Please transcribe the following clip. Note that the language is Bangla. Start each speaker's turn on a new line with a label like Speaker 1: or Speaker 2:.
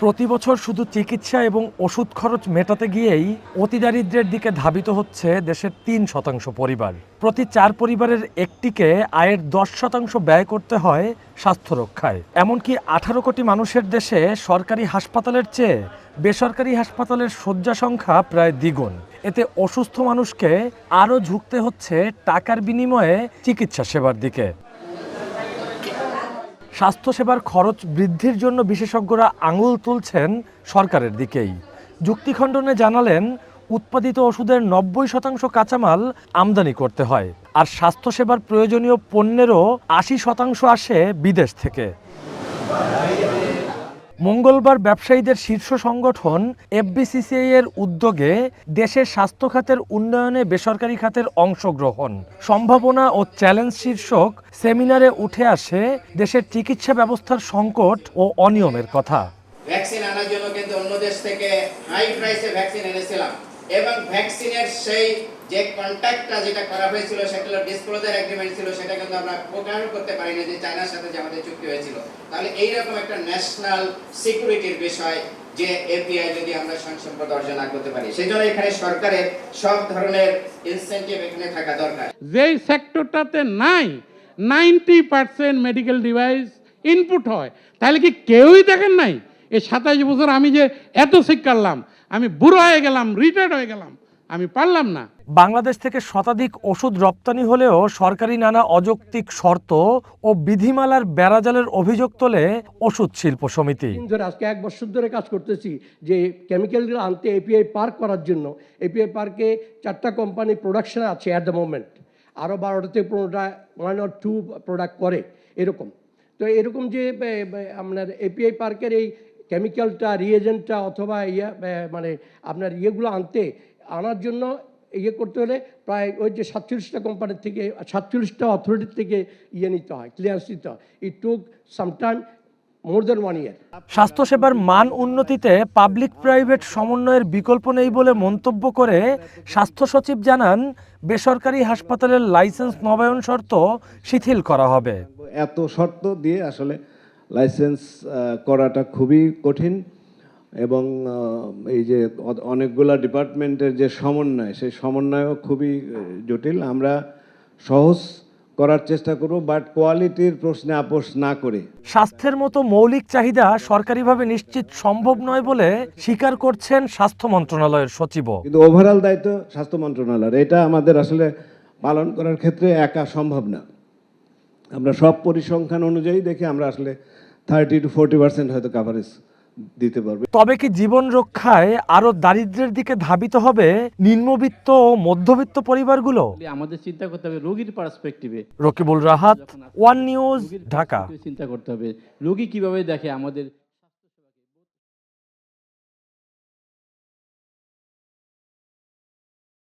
Speaker 1: প্রতি বছর শুধু চিকিৎসা এবং ওষুধ খরচ মেটাতে গিয়েই অতিদারিদ্র্যের দিকে ধাবিত হচ্ছে দেশের তিন শতাংশ পরিবার। প্রতি চার পরিবারের একটিকে আয়ের দশ শতাংশ ব্যয় করতে হয় স্বাস্থ্য রক্ষায়। এমনকি আঠারো কোটি মানুষের দেশে সরকারি হাসপাতালের চেয়ে বেসরকারি হাসপাতালের শয্যা সংখ্যা প্রায় দ্বিগুণ। এতে অসুস্থ মানুষকে আরও ঝুঁকতে হচ্ছে টাকার বিনিময়ে চিকিৎসা সেবার দিকে। স্বাস্থ্যসেবার খরচ বৃদ্ধির জন্য বিশেষজ্ঞরা আঙুল তুলছেন সরকারের দিকেই। যুক্তিখণ্ডনে জানালেন, উৎপাদিত ওষুধের নব্বই শতাংশ কাঁচামাল আমদানি করতে হয়, আর স্বাস্থ্যসেবার প্রয়োজনীয় পণ্যেরও আশি শতাংশ আসে বিদেশ থেকে। মঙ্গলবার ব্যবসায়ীদের শীর্ষ সংগঠন এফবিসিসিআই এর উদ্যোগে দেশের স্বাস্থ্য খাতের উন্নয়নে বেসরকারি খাতের অংশগ্রহণ। সম্ভাবনা ও চ্যালেঞ্জ শীর্ষক সেমিনারে উঠে আসে দেশের চিকিৎসা ব্যবস্থার সংকট ও অনিয়মের কথা।
Speaker 2: ভ্যাকসিন আনার জন্য কিন্তু অন্য দেশ থেকে হাই প্রাইসে ভ্যাকসিন এনেছিলাম। এবং ভ্যাকসিনের সেই যে কন্ট্যাক্টটা যেটা করা হয়েছিল সেটা হলো ডিসক্লোজার এগ্রিমেন্ট ছিল সেটা কিন্তু আমরা প্রকারও করতে পারিনি যে চায়নার সাথে যে আমাদের চুক্তি হয়েছিল। তাহলে এইরকম একটা ন্যাশনাল সিকিউরিটির বিষয় যে এপিআই যদি আমরা সংসম্পদ অর্জন করতে পারি সেই জন্য এখানে সরকারের সব ধরনের ইনসেন্টিভ এখানে থাকা দরকার।
Speaker 3: যেই সেক্টরটাতে নাই ninety percent medical device input হয়। তাহলে কি কেউই দেখেন নাই? এই সাতাইশ বছর আমি যে এত শিক্ষারলাম আমি বুড়ো হয়ে গেলাম রিটায়ার্ড হয়ে গেলাম। আমি পারলাম না।
Speaker 1: বাংলাদেশ থেকে শতাধিক ওষুধ রপ্তানি হলেও সরকারি নানা অযৌক্তিক শর্ত ও বিধিমালার বেড়াজালের অভিযোগ তোলে ওষুধ শিল্প সমিতি।
Speaker 4: ধরে আজকে এক বছর ধরে কাজ করতেছি যে কেমিক্যালগুলো আনতে এপিআই পার্ক করার জন্য। এপিআই পার্কে চারটা কোম্পানি প্রোডাকশন আছে অ্যাট দ্য মোমেন্ট আরও বারোটা থেকে পনেরোটা ওয়ান অর টু প্রোডাক্ট করে এরকম। তো এরকম যে আপনার এপিআই পার্কের এই কেমিক্যালটা রিয়েজেন্টটা অথবা ইয়ে মানে আপনার ইয়েগুলো আনতে আনার জন্য ইয়ে করতে হলে প্রায় ওই যে সাতচল্লিশটা কোম্পানির থেকে সাতচল্লিশটা অথরিটির থেকে ইয়ে নিতে হয় ক্লিয়ারেন্স নিতে হয়। ইট টুক সামটাইম মোর ওয়ান ইয়ার
Speaker 1: স্বাস্থ্যসেবার মান উন্নতিতে পাবলিক প্রাইভেট সমন্বয়ের বিকল্প নেই বলে মন্তব্য করে স্বাস্থ্য সচিব জানান বেসরকারি হাসপাতালের লাইসেন্স নবায়ন শর্ত শিথিল করা হবে।
Speaker 5: এত শর্ত দিয়ে আসলে লাইসেন্স করাটা খুবই কঠিন। এবং এই যে অনেকগুলা ডিপার্টমেন্টের যে সমন্বয় সেই সমন্বয়ও খুবই জটিল। আমরা সহজ করার চেষ্টা করব বাট কোয়ালিটির প্রশ্নে আপোষ না করে।
Speaker 1: স্বাস্থ্যের মতো মৌলিক চাহিদা সরকারিভাবে নিশ্চিত সম্ভব নয় বলে স্বীকার করছেন স্বাস্থ্য মন্ত্রণালয়ের সচিবও।
Speaker 5: কিন্তু ওভারঅল দায়িত্ব স্বাস্থ্য মন্ত্রণালয়ের। এটা আমাদের আসলে পালন করার ক্ষেত্রে একা সম্ভব না। আমরা সব পরিসংখ্যান অনুযায়ী দেখি আমরা আসলে থার্টি টু ফোরটি পার্সেন্ট হয়তো কাভারেজ দিতে পারবে।
Speaker 1: তবে কি জীবন রক্ষায় আরও দারিদ্রের দিকে ধাবিত হবে নিম্নবিত্ত ও মধ্যবিত্ত পরিবারগুলো?
Speaker 6: আমাদের চিন্তা করতে হবে রোগীর পার্সপেক্টিভে।
Speaker 1: Rakibul Rahat one news Dhaka.
Speaker 6: চিন্তা করতে হবে। রোগী কীভাবে দেখে আমাদের